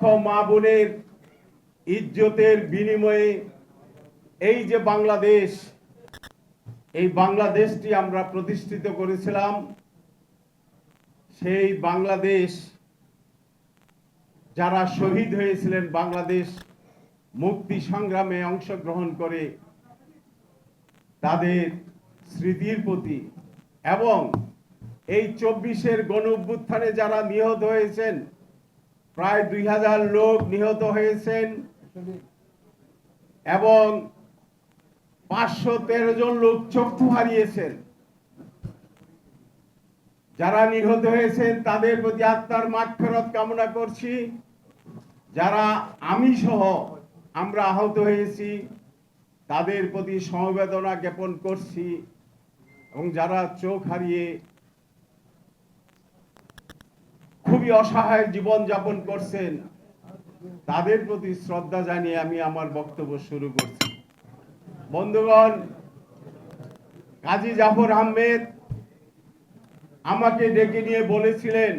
লক্ষ মা বোনের ইজ্জতের বিনিময়ে এই যে বাংলাদেশ, এই বাংলাদেশটি আমরা প্রতিষ্ঠিত করেছিলাম, সেই বাংলাদেশ যারা শহীদ হয়েছিলেন বাংলাদেশ মুক্তি সংগ্রামে অংশগ্রহণ করে, তাদের স্মৃতির প্রতি এবং এই চব্বিশের গণ যারা নিহত হয়েছেন প্রায় দুই হাজার লোক নিহত হয়েছেন এবং পাঁচশো তেরো জন লোক চক্ষু হারিয়েছেন। যারা নিহত হয়েছেন, তাদের প্রতি আত্মার মাগফেরত কামনা করছি। যারা আমি সহ আমরা আহত হয়েছি, তাদের প্রতি সমবেদনা জ্ঞাপন করছি এবং যারা চোখ হারিয়ে খুবই অসহায় জীবন যাপন করছেন। তাদের প্রতি শ্রদ্ধা জানিয়ে আমি আমার বক্তব্য শুরু করছি। বন্ধুগণ, কাজী জাফর আহমেদ আমাকে ডেকে নিয়ে বলেছিলেন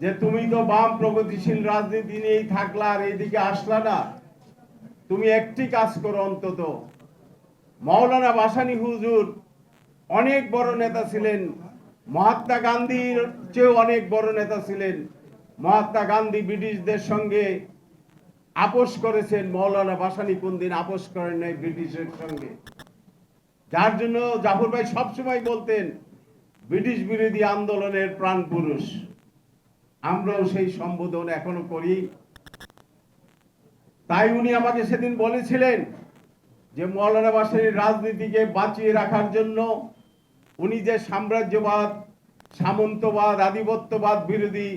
যে, তুমি তো বাম প্রগতিশীল রাজনীতি নিয়েই থাকলা আর এইদিকে আসলা না। তুমি একটি কাজ করো অন্তত। মাওলানা বাসানি হুজুর অনেক বড় নেতা ছিলেন। মহাত্মা গান্ধীর চেয়েও অনেক বড় নেতা ছিলেন। মহাত্মা গান্ধী ব্রিটিশদের সঙ্গে আপোষ করেছেন, মৌলানা বাসানি কোনদিন আপোষ করেন নাই ব্রিটিশের সঙ্গে। যার জন্য জাফর ভাই সবসময় বলতেন, ব্রিটিশ বিরোধী আন্দোলনের প্রাণ পুরুষ। আমরাও সেই সম্বোধন এখনও করি। তাই উনি আমাকে সেদিন বলেছিলেন যে, মৌলানা বাসানির রাজনীতিকে বাঁচিয়ে রাখার জন্য উনি যে সাম্রাজ্যবাদ, সামন্তবাদ, আধিপত্যবাদ বিরোধী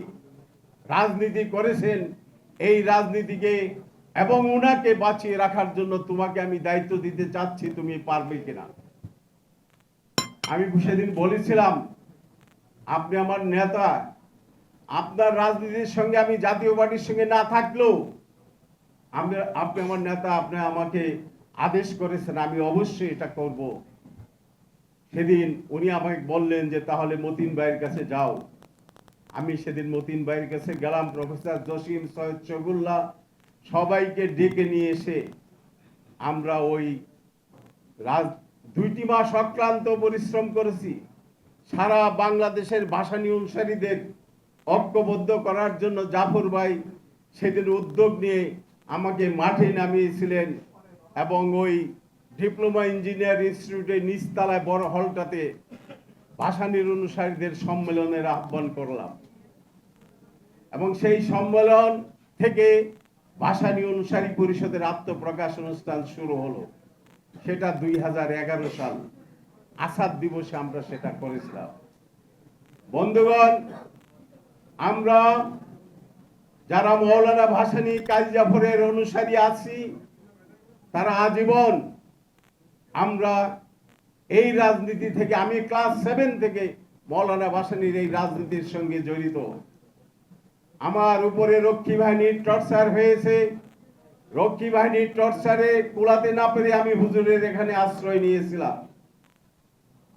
রাজনীতি করেছেন, এই রাজনীতিকে এবং উনাকে বাঁচিয়ে রাখার জন্য তোমাকে আমি দায়িত্ব দিতে চাচ্ছি, তুমি পারবে কিনা? আমি সেদিন বলেছিলাম, আপনি আমার নেতা, আপনার রাজনীতির সঙ্গে আমি জাতীয় পার্টির সঙ্গে না থাকলেও আমি আপনি আমার নেতা, আপনি আমাকে আদেশ করেছেন, আমি অবশ্যই এটা করব। সেদিন উনি আমাকে বললেন যে, তাহলে মতিন ভাইয়ের কাছে যাও। আমি সেদিন মতিন ভাইয়ের কাছে গেলাম, প্রফেসর জসিম সৈয়দ শগুল্লাহ সবাইকে ডেকে নিয়ে এসে আমরা ওই রাজ, দুইটি মাস অক্লান্ত পরিশ্রম করেছি। সারা বাংলাদেশের ভাষানী অনুসারীদের ঐক্যবদ্ধ করার জন্য জাফর ভাই সেদিন উদ্যোগ নিয়ে আমাকে মাঠে নামিয়েছিলেন এবং ওই ডিপ্লোমা ইঞ্জিনিয়ার ইনস্টিটিউটের নিচতলায় বড় হলটাতে ভাষানীর অনুসারীদের সম্মেলনের আহ্বান করলাম। এবং সেই সম্মেলন থেকে ভাষানী অনুসারী পরিষদের আত্মপ্রকাশ অনুষ্ঠান শুরু হলো। সেটা দুই হাজার এগারো সাল আসাদ দিবসে আমরা সেটা করেছিলাম। বন্ধুগণ, আমরা যারা মৌলানা ভাসানী কাজী জাফরের অনুসারী আছি, তারা আজীবন আমরা এই রাজনীতি থেকে, আমি ক্লাস সেভেন থেকে মৌলানা ভাসানীর এই রাজনীতির সঙ্গে জড়িত। আমার উপরে রক্ষী বাহিনীর টর্চার হয়েছে। রক্ষী বাহিনীর টর্চারে কুলাতে না পেরে আমি হুজুরের এখানে আশ্রয় নিয়েছিলাম।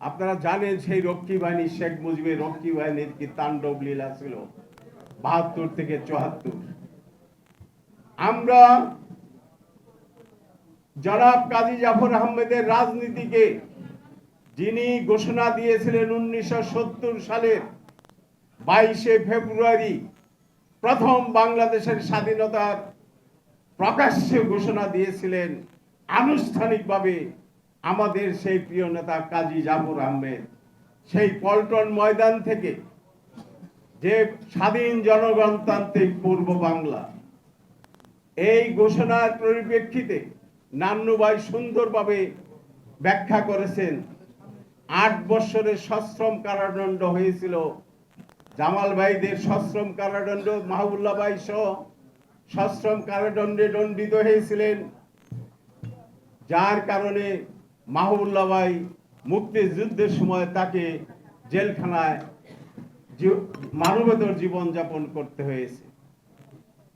আপনারা জানেন সেই রক্ষী বাহিনী, শেখ মুজিবের রক্ষী বাহিনীর কি তাণ্ডব লীলা ছিল? বাহাত্তর থেকে চুয়াত্তর। আমরা জনাব কাজী জাফর আহমেদের রাজনীতিকে যিনি ঘোষণা দিয়েছিলেন উনিশশো সত্তর সালের বাইশে ফেব্রুয়ারি প্রথম বাংলাদেশের স্বাধীনতার প্রকাশ্যে ঘোষণা দিয়েছিলেন, আনুষ্ঠানিকভাবে আমাদের সেই প্রিয় নেতা কাজী জাফর আহমেদ। সেই পল্টন ময়দান থেকে যে স্বাধীন জনগণতান্ত্রিক পূর্ব বাংলা, এই ঘোষণার পরিপ্রেক্ষিতে নান্নুবাই সুন্দরভাবে ব্যাখ্যা করেছেন। আট বৎসরের সশ্রম কারাদণ্ড হয়েছিল। জামাল ভাইদের সশ্রম কারাদণ্ড মাহবুল্লাহ ভাই সহ সশ্রম কারাদণ্ডে দণ্ডিত হয়েছিলেন। যার কারণে মাহবুল্লাহ ভাই মুক্তিযুদ্ধের সময় তাকে জেলখানায় মানবেতর জীবনযাপন করতে হয়েছে।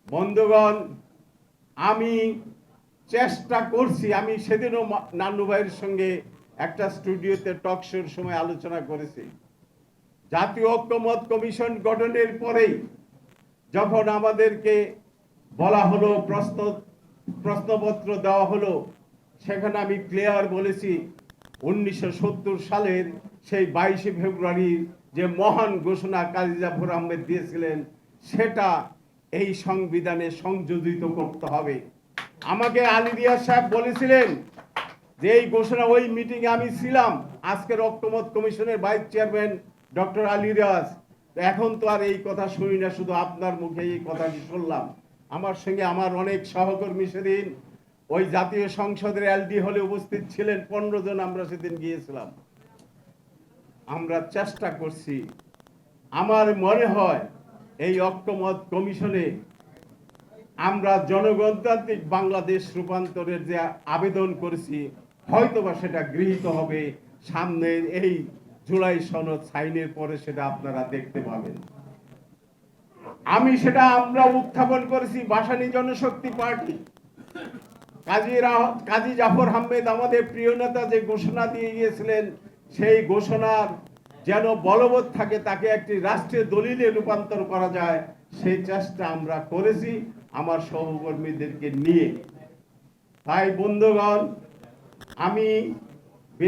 বন্ধুগণ, আমি চেষ্টা করছি। আমি সেদিনও নান্নু ভাইয়ের সঙ্গে একটা স্টুডিওতে টক শোর সময় আলোচনা করেছি। জাতীয় ঐক্যমত কমিশন গঠনের পরেই যখন আমাদেরকে বলা হলো, প্রশ্ন প্রশ্নপত্র দেওয়া হলো, সেখানে আমি ক্লিয়ার বলেছি, উনিশশো সত্তর সালের সেই বাইশে ফেব্রুয়ারির যে মহান ঘোষণা কাজী জাফর আহমেদ দিয়েছিলেন, সেটা এই সংবিধানে সংযোজিত করতে হবে। আমাকে আলী রিয়াজ সাহেব বলেছিলেন যে এই ঘোষণা, ওই মিটিংয়ে আমি ছিলাম। আজকের অক্টোবর কমিশনের vice chairman doctor Ali Riaz. এখন তো আর এই কথা শুনি না, শুধু আপনার মুখে এই কথাটি শুনলাম। আমার সঙ্গে আমার অনেক সহকর্মী সেদিন, ওই জাতীয় সংসদের এলডি হলে উপস্থিত ছিলেন, পনেরো জন আমরা সেদিন গিয়েছিলাম। আমরা চেষ্টা করছি। আমার মনে হয় এই অক্টোমত কমিশনে আমরা জনগণতান্ত্রিক বাংলাদেশ রূপান্তরের যে আবেদন করেছি, হয়তোবা সেটা গৃহীত হবে সামনের এই জুলাই সনদ সাইনের পরে সেটা আপনারা দেখতে পাবেন। আমি সেটা আমরা উত্থাপন করেছি বাসানি জনশক্তি পার্টি। কাজী কাজী জাফর আহমেদ আমাদের প্রিয় নেতা যে ঘোষণা দিয়ে গিয়েছিলেন, সেই ঘোষণার যেন বলবৎ থাকে তাকে একটি রাষ্ট্রীয় দলিলে রূপান্তর করা যায়, সেই চেষ্টা আমরা করেছি। আমার সহকর্মীদেরকে নিয়ে। তাই বন্ধুগণ আমি